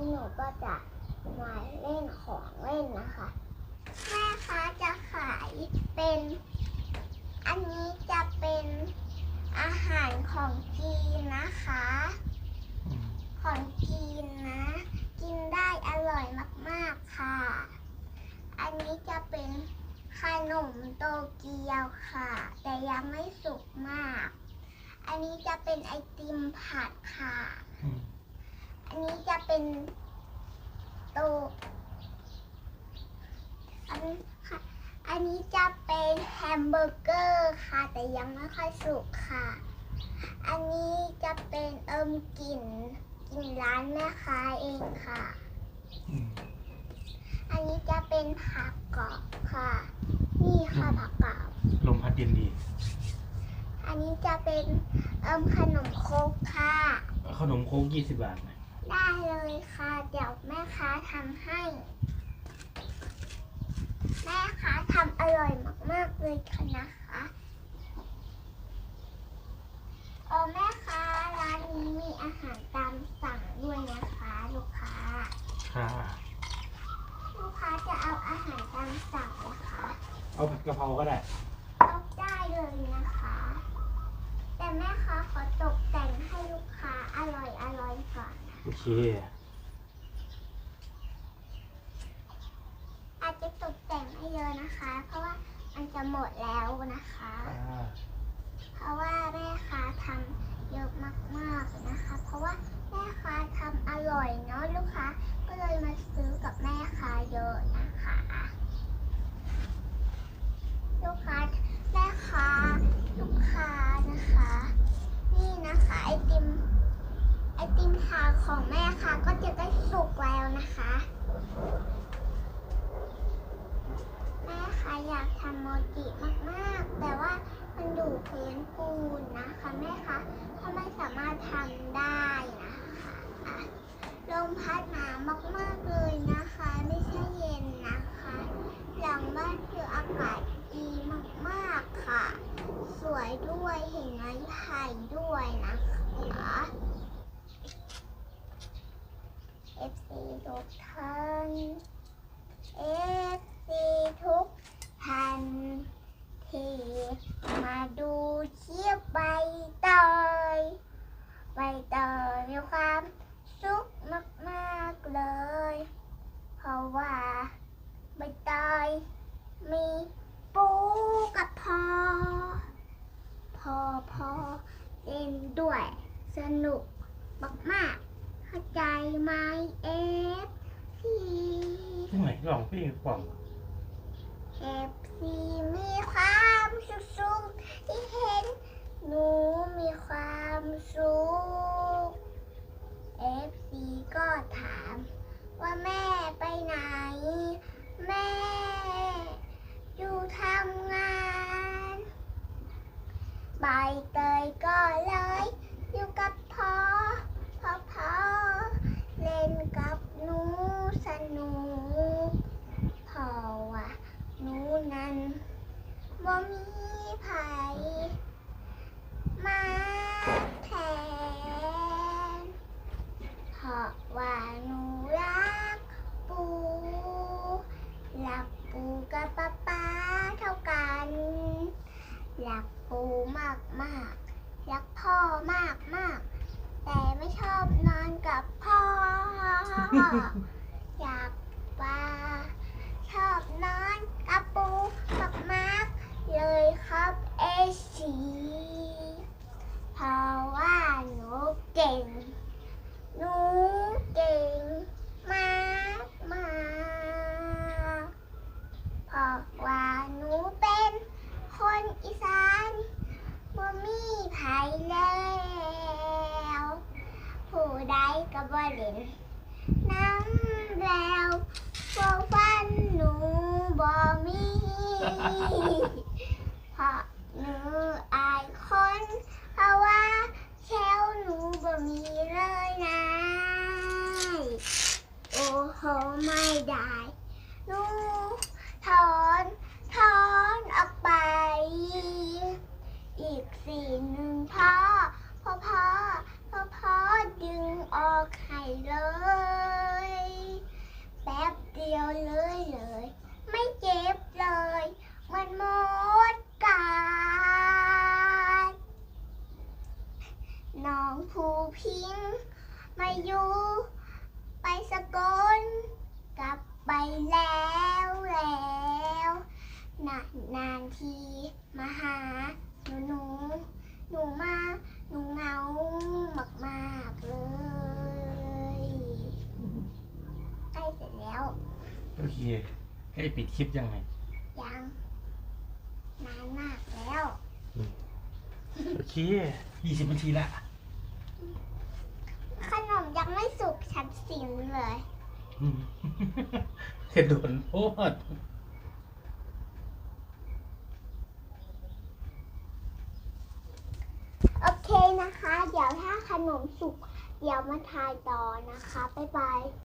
นี้หนูก็จะมาเล่นของเล่นนะคะ แม่ค้าจะขายเป็น อันนี้จะเป็นอาหารของจีนนะคะอืมของจีนนะ กินได้อร่อยมากๆค่ะ อันนี้จะเป็นขนมโตเกียวค่ะ แต่ยังไม่สุกมาก อันนี้จะเป็นไอติมผัดค่ะอืมอันนี้จะ เป็นโตอันค่ะ อันนี้จะเป็นแฮมเบอร์เกอร์ค่ะ แต่ยังไม่ค่อยสุกค่ะ อันนี้จะเป็นเอิมกลิ่นกลิ่นร้านแม่ค้าเองค่ะอืมอันนี้จะเป็นผักกรอบค่ะ นี่ค่ะผักกรอบลมพัดเย็นดี อันนี้จะเป็นเอิมขนมโครกค่ะ ขนมโค้กยี่สิบบาทนะ ได้เลยค่ะ เดี๋ยวแม่ค้าทำให้ แม่ค้าทำอร่อยมากๆเลยค่ะนะคะเออแม่ค้าร้านนี้มีอาหารตามสั่งด้วยนะคะลูกค้า ค่ะ ลูกค้าจะเอาอาหารตามสั่งนะคะเอาผัดกะเพราก็ได้เอาได้เลยนะคะ แต่แม่ค้าขอตกแต่งให้ลูกค้าอร่อยอร่อยๆก่อนนะ โอเคอาจจะตกแต่งไม่เยอะนะคะ เพราะว่ามันจะหมดแล้วนะคะ อ่าเพราะว่าแม่ค้าทำเยอะมากๆนะคะ เพราะว่าแม่ค้าทำอร่อยเนาะลูกค้าก็เลยมาซื้อกับแม่ค้าเยอะนะคะ ลูกค้าแม่ค้าลูกค้านะคะ นี่นะคะไอติมไอติมทาของแม่ค้าก็จะได้สุกแล้วนะคะ แม่คะอยากทำโมจิมากๆ แต่ว่ามันอยู่พื้นปูนนะคะแม่คะถ้าไม่สามารถ ทำได้นะคะลมพัดหนาวมากๆเลยนะคะ ไม่ใช่เย็นนะคะ หลังบ้านคืออากาศดีมากๆค่ะ สวยด้วยเห็นไม้ไผ่ด้วยนะคะ FC ทุกท่าน FC ทุกท่านที่มาดูเชียบใบเตยใบเตยมีความสุขมากๆเลย เพราะว่าใบเตยมีปูกับพอ พอพอเล่นด้วย สนุก มากๆเข้าใจไหมเอฟซีที่ไหนลองเพลงกล่อมเอฟซีมีความสุขสุขที่เห็น หนูมีความสุขเอฟซีก็ถาม ว่าแม่ไปไหน แม่ อยู่ทำงาน ใบเตยก็เลย อยู่กับพ่อพ่อพ่อเล่นกับหนูสนุกเพราะว่าหนูนั้นบ่มีไผมาแทน เพราะว่าหนูรักปูรักปูกับป๊าป๊าเท่ากันรักปูมากมากๆ รักพ่อมากมากๆแต่ไม่ชอบนอนกับพ่อ อยากปลาชอบนอนกับปูมากมากๆเลยครับเอชีเพราะว่าหนูเก่ง หนูเก่งมากมากเพราะว่าหนูเป็นคนอีสานบ่มีไผแล้ว ผู้ใดก็ บ่เล่นน้ำแล้วบ่ฟันหนูบ่มีเพราะหนูอายคนเพราะว่าแชวหนูบ่มีเลยนะ โอ้โหไม่ได้ หนูถอนถอนออกไป อีกสี่หนึ่งพ่อพ่อพ่อพ่อพ่อดึงออกให้เลย แป๊บเดียวเลยเลย ไม่เจ็บเลย มันหมดการน้องภูพิงค์มาอยู่ ไปสกลกลับไปแล้วแล้วนานนานๆทีมาหาหนูหนูหนูมาหนูเหงามากมากๆเลยใกล้เสร็จแล้ว โอ เคให้ปิดคลิปยังไง ยังนานมากแล้วโอเคยี่สิบนาทีละขนมยังไม่สุกชัดสินเลยอืมเสร็จโดนโพดโอเคนะคะ เดี๋ยวถ้าขนมสุกเดี๋ยวมาทายต่อนะคะบ๊ายบาย